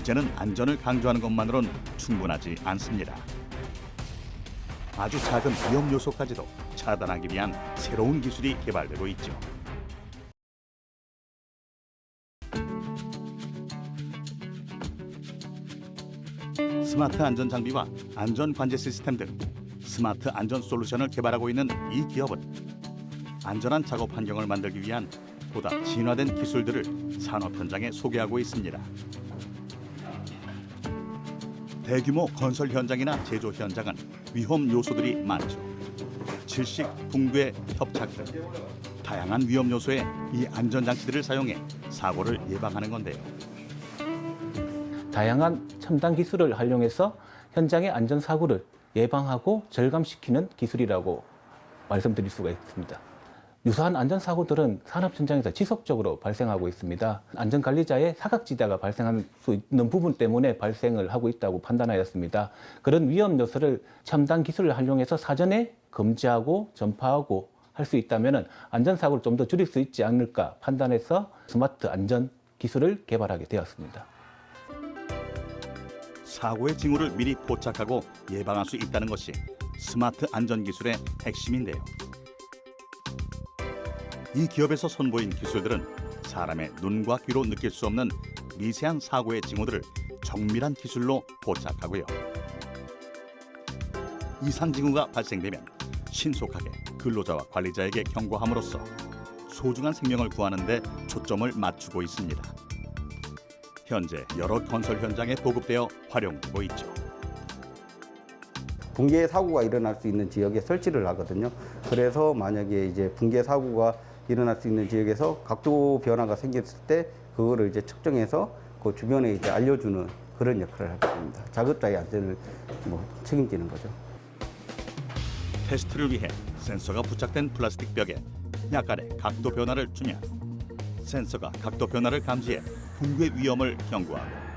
이제는 안전을 강조하는 것만으론 충분하지 않습니다. 아주 작은 위험 요소까지도 차단하기 위한 새로운 기술이 개발되고 있죠. 스마트 안전 장비와 안전 관제 시스템 등 스마트 안전 솔루션을 개발하고 있는 이 기업은 안전한 작업 환경을 만들기 위한 보다 진화된 기술들을 산업 현장에 소개하고 있습니다. 대규모 건설 현장이나 제조 현장은 위험 요소들이 많죠. 질식, 붕괴, 협착 등 다양한 위험 요소에 이 안전 장치들을 사용해 사고를 예방하는 건데요. 다양한 첨단 기술을 활용해서 현장의 안전 사고를 예방하고 절감시키는 기술이라고 말씀드릴 수가 있습니다. 유사한 안전 사고들은 산업 현장에서 지속적으로 발생하고 있습니다. 안전 관리자의 사각지대가 발생할 수 있는 부분 때문에 발생을 하고 있다고 판단하였습니다. 그런 위험 요소를 첨단 기술을 활용해서 사전에 금지하고 전파하고 할 수 있다면 안전 사고를 좀 더 줄일 수 있지 않을까 판단해서 스마트 안전 기술을 개발하게 되었습니다. 사고의 징후를 미리 포착하고 예방할 수 있다는 것이 스마트 안전 기술의 핵심인데요. 이 기업에서 선보인 기술들은 사람의 눈과 귀로 느낄 수 없는 미세한 사고의 징후들을 정밀한 기술로 포착하고요. 이상 징후가 발생되면 신속하게 근로자와 관리자에게 경고함으로써 소중한 생명을 구하는 데 초점을 맞추고 있습니다. 현재 여러 건설 현장에 보급되어 활용되고 있죠. 붕괴 사고가 일어날 수 있는 지역에 설치를 하거든요. 그래서 만약에 이제 붕괴 사고가 일어날 수 있는 지역에서 각도 변화가 생겼을 때 그거를 이제 측정해서 그 주변에 이제 알려주는 그런 역할을 하게 됩니다. 작업자의 안전을 뭐 책임지는 거죠. 테스트를 위해 센서가 부착된 플라스틱 벽에 약간의 각도 변화를 주면 센서가 각도 변화를 감지해 붕괴 위험을 경고하고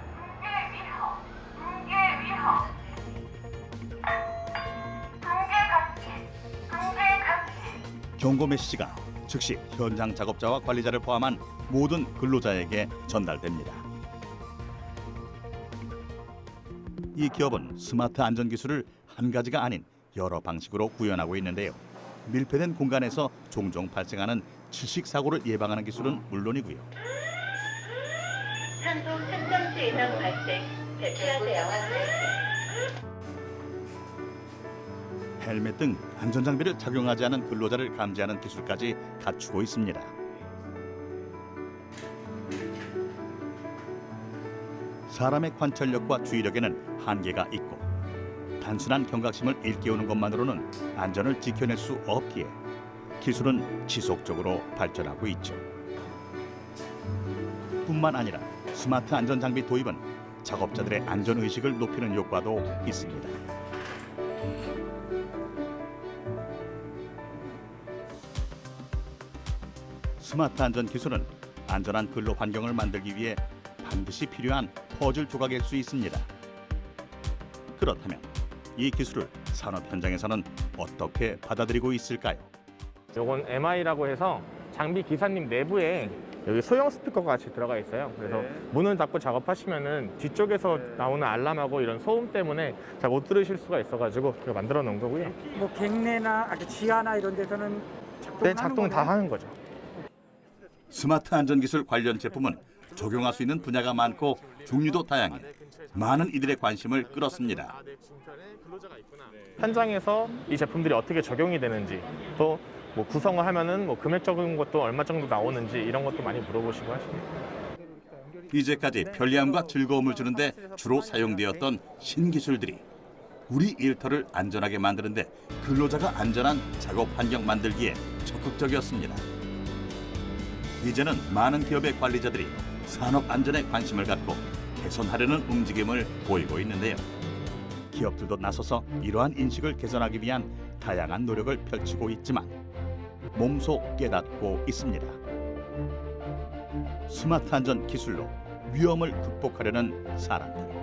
경고 메시지가 즉시 현장 작업자와 관리자를 포함한 모든 근로자에게 전달됩니다. 이 기업은 스마트 안전 기술을 한 가지가 아닌 여러 방식으로 구현하고 있는데요. 밀폐된 공간에서 종종 발생하는 질식 사고를 예방하는 기술은 물론이고요. 산소 측정수 이상 발생 대피하세요 헬멧 등 안전 장비를 착용하지 않은 근로자를 감지하는 기술까지 갖추고 있습니다. 사람의 관찰력과 주의력에는 한계가 있고 단순한 경각심을 일깨우는 것만으로는 안전을 지켜낼 수 없기에 기술은 지속적으로 발전하고 있죠. 뿐만 아니라 스마트 안전 장비 도입은 작업자들의 안전 의식을 높이는 효과도 있습니다. 스마트 안전 기술은 안전한 근로 환경을 만들기 위해 반드시 필요한 퍼즐 조각일 수 있습니다. 그렇다면 이 기술을 산업 현장에서는 어떻게 받아들이고 있을까요? 요건 MI라고 해서 장비 기사님 내부에 여기 소형 스피커가 같이 들어가 있어요. 그래서 문을 닫고 작업하시면은 뒤쪽에서 나오는 알람하고 이런 소음 때문에 잘 못 들으실 수가 있어가지고 만들어 놓은 거고요. 뭐 갱내나 지하나 이런 데서는 작동 네, 작동 다 하는 거죠. 스마트 안전 기술 관련 제품은 적용할 수 있는 분야가 많고 종류도 다양해 많은 이들의 관심을 끌었습니다. 현장에서 이 제품들이 어떻게 적용이 되는지 또 뭐 구성을 하면은 뭐 금액적인 것도 얼마 정도 나오는지 이런 것도 많이 물어보시고 하십니다. 이제까지 편리함과 즐거움을 주는데 주로 사용되었던 신기술들이 우리 일터를 안전하게 만드는데 근로자가 안전한 작업 환경 만들기에 적극적이었습니다. 이제는 많은 기업의 관리자들이 산업 안전에 관심을 갖고 개선하려는 움직임을 보이고 있는데요. 기업들도 나서서 이러한 인식을 개선하기 위한 다양한 노력을 펼치고 있지만 몸소 깨닫고 있습니다. 스마트 안전 기술로 위험을 극복하려는 사람들.